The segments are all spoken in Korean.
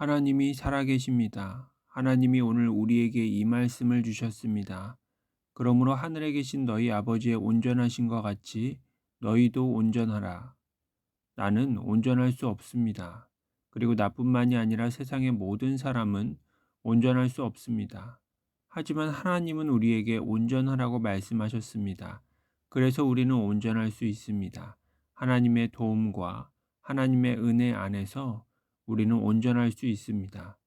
하나님이 살아계십니다. 하나님이 오늘 우리에게 이 말씀을 주셨습니다. 그러므로 하늘에 계신 너희 아버지의 온전하신 것 같이 너희도 온전하라. 나는 온전할 수 없습니다. 그리고 나뿐만이 아니라 세상의 모든 사람은 온전할 수 없습니다. 하지만 하나님은 우리에게 온전하라고 말씀하셨습니다. 그래서 우리는 온전할 수 있습니다. 하나님의 도움과 하나님의 은혜 안에서 우리는 온전할 수 있습니다.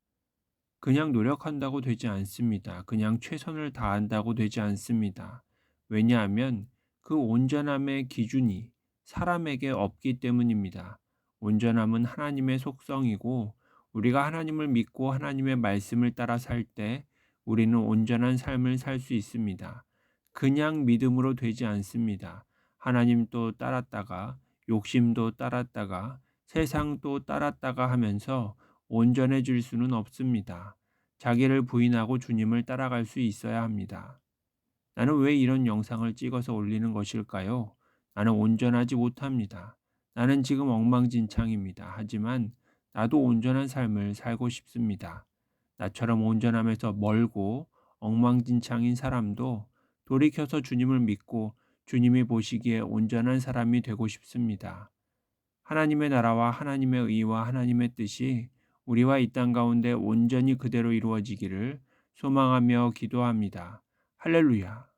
그냥 노력한다고 되지 않습니다. 그냥 최선을 다한다고 되지 않습니다. 왜냐하면 그 온전함의 기준이 사람에게 없기 때문입니다. 온전함은 하나님의 속성이고 우리가 하나님을 믿고 하나님의 말씀을 따라 살 때 우리는 온전한 삶을 살 수 있습니다. 그냥 믿음으로 되지 않습니다. 하나님도 따랐다가 욕심도 따랐다가 세상도 따랐다가 하면서 온전해질 수는 없습니다. 자기를 부인하고 주님을 따라갈 수 있어야 합니다. 나는 왜 이런 영상을 찍어서 올리는 것일까요? 나는 온전하지 못합니다. 나는 지금 엉망진창입니다. 하지만 나도 온전한 삶을 살고 싶습니다. 나처럼 온전함에서 멀고 엉망진창인 사람도 돌이켜서 주님을 믿고 주님이 보시기에 온전한 사람이 되고 싶습니다. 하나님의 나라와 하나님의 의와 하나님의 뜻이 우리와 이 땅 가운데 온전히 그대로 이루어지기를 소망하며 기도합니다. 할렐루야.